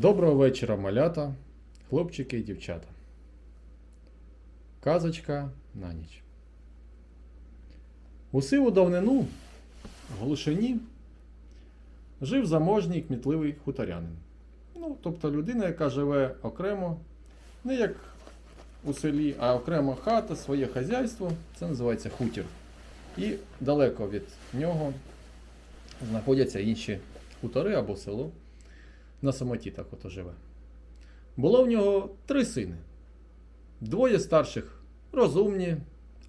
Доброго вечора, малята, хлопчики і дівчата. Казочка на ніч. У сиву давнину в глушині жив заможній кмітливий хуторянин. Ну, тобто людина, яка живе окремо, не як у селі, а окремо хата, своє хазяйство, це називається хутір. І далеко від нього знаходяться інші хутори або село на самоті так ото живе. Було в нього три сини. Двоє старших розумні,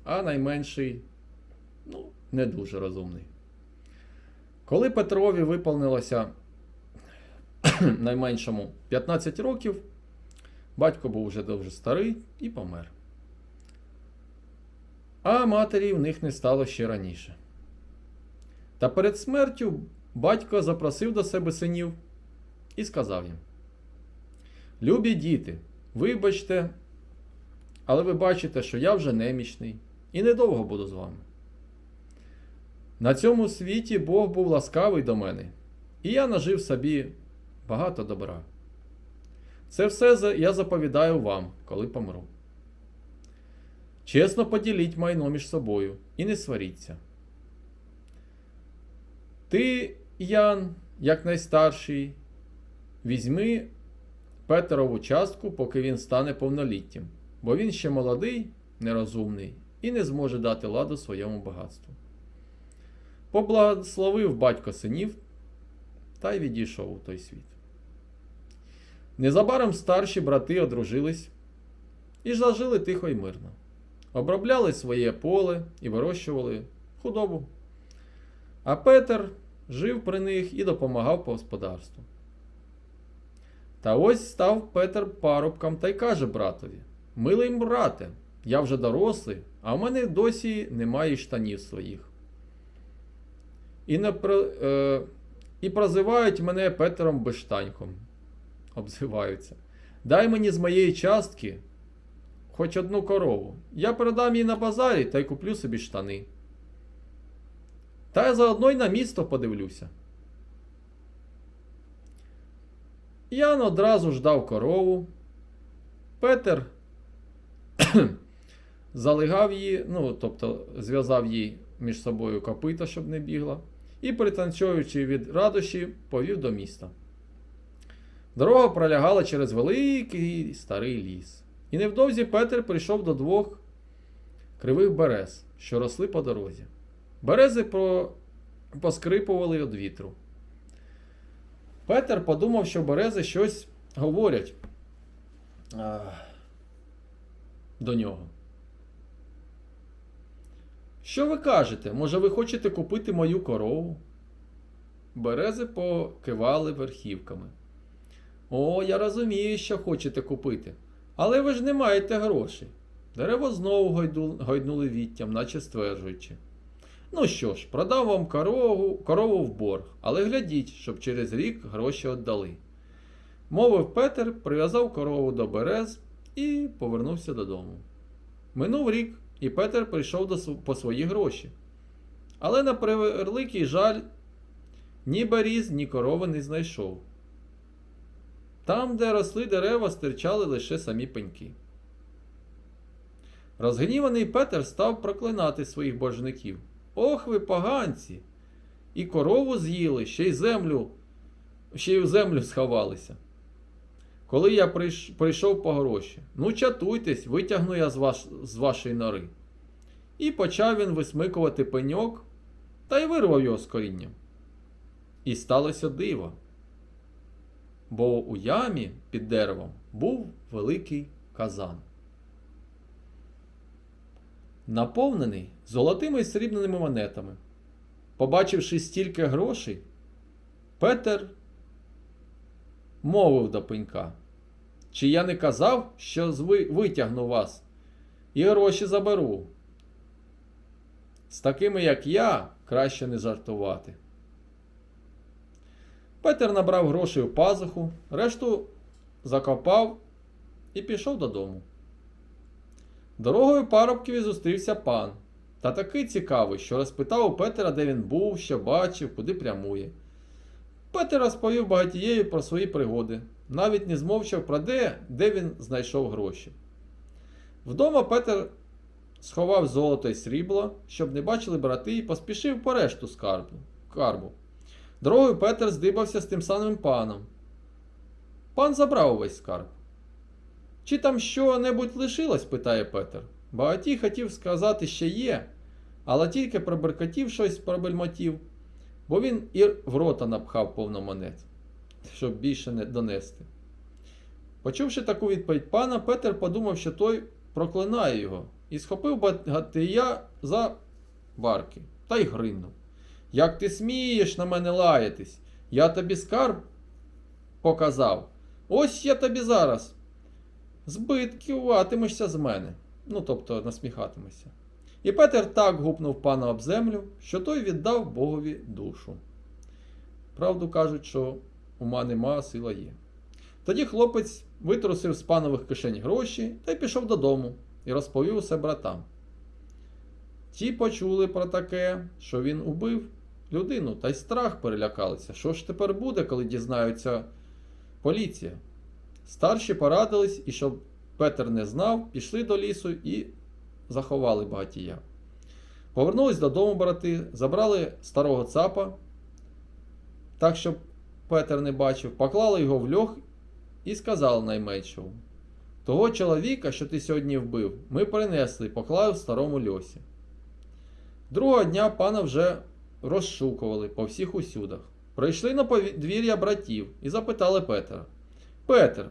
а найменший ну, не дуже розумний. Коли Петрові виповнилося найменшому 15 років, батько був вже дуже старий і помер. А матері в них не стало ще раніше. Та перед смертю батько запросив до себе синів і сказав їм: Любі діти, вибачте, але ви бачите, що я вже немічний і недовго буду з вами. На цьому світі Бог був ласкавий до мене, і я нажив собі багато добра. Це все я заповідаю вам, коли помру. Чесно поділіть майно між собою і не сваріться. Ти, Ян, як найстарший, візьми Петерову частку, поки він стане повноліттям, бо він ще молодий, нерозумний і не зможе дати ладу своєму багатству. Поблагословив батько синів та й відійшов у той світ. Незабаром старші брати одружились і зажили тихо й мирно. Обробляли своє поле і вирощували худобу. А Петер жив при них і допомагав по господарству. Та ось став Петер парубком та й каже братові: Милий брате, я вже дорослий, а в мене досі немає штанів своїх. І, не про, е, і прозивають мене Петером Бештаньком. Обзиваються. Дай мені з моєї частки хоч одну корову. Я передам її на базарі та й куплю собі штани. Та я заодно й на місто подивлюся. Ян одразу ж дав корову. Петер залигав її, ну, тобто зв'язав їй між собою копита, щоб не бігла, і, пританцьовуючи від радощі, повів до міста. Дорога пролягала через великий старий ліс. І невдовзі Петер прийшов до двох кривих берез, що росли по дорозі. Берези про... поскрипували від вітру. Петер подумав, що берези щось говорять а, до нього. Що ви кажете? Може, ви хочете купити мою корову? Берези покивали верхівками. О, я розумію, що хочете купити. Але ви ж не маєте грошей. Дерева знову гойду... гойднули віттям, наче стверджуючи. Ну що ж, продам вам корову, корову в борг, але глядіть, щоб через рік гроші віддали. Мовив Петер, прив'язав корову до берез і повернувся додому. Минув рік, і Петер прийшов до, по свої гроші. Але на превеликий жаль, ні беріз, ні корови не знайшов. Там, де росли дерева, стирчали лише самі пеньки. Розгніваний Петер став проклинати своїх боржників. Ох ви поганці! І корову з'їли, ще й землю, ще й в землю сховалися. Коли я прийш- прийшов по гроші, ну чатуйтесь, витягну я з, ваш, з вашої нори. І почав він висмикувати пеньок та й вирвав його з корінням. І сталося диво. Бо у ямі під деревом був великий казан. Наповнений золотими і срібними монетами. Побачивши стільки грошей, Петер мовив до пенька. Чи я не казав, що витягну вас і гроші заберу? З такими, як я, краще не жартувати. Петер набрав грошей у пазуху, решту закопав і пішов додому. Дорогою парубкові зустрівся пан, та такий цікавий, що розпитав у Петера, де він був, що бачив, куди прямує. Петер розповів багатією про свої пригоди, навіть не змовчав про де, де він знайшов гроші. Вдома Петер сховав золото і срібло, щоб не бачили брати, і поспішив по решту скарбу. карбу. Дорогою Петер здибався з тим самим паном. Пан забрав увесь скарб. Чи там що-небудь лишилось? питає Петер. Багатій хотів сказати, що є, але тільки проберкотів щось пробельмотів, бо він і в рота напхав повно монет, щоб більше не донести. Почувши таку відповідь пана, Петер подумав, що той проклинає його, і схопив багатия за барки та й гринув. Як ти смієш на мене лаятись? Я тобі скарб показав. Ось я тобі зараз. Збиткуватимешся з мене. Ну, тобто насміхатимешся. І Петер так гупнув пана об землю, що той віддав Богові душу. Правду кажуть, що ума нема, а сила є. Тоді хлопець витрусив з панових кишень гроші та й пішов додому і розповів усе братам. Ті почули про таке, що він убив людину, та й страх перелякалися. Що ж тепер буде, коли дізнаються поліція? Старші порадились, і щоб Петер не знав, пішли до лісу і заховали багатія. Повернулись додому брати, забрали старого цапа, так, щоб Петер не бачив, поклали його в льох і сказали найменшому: Того чоловіка, що ти сьогодні вбив, ми принесли поклали в старому льосі. Другого дня пана вже розшукували по всіх усюдах. Прийшли на подвір'я братів і запитали Петра: Петер,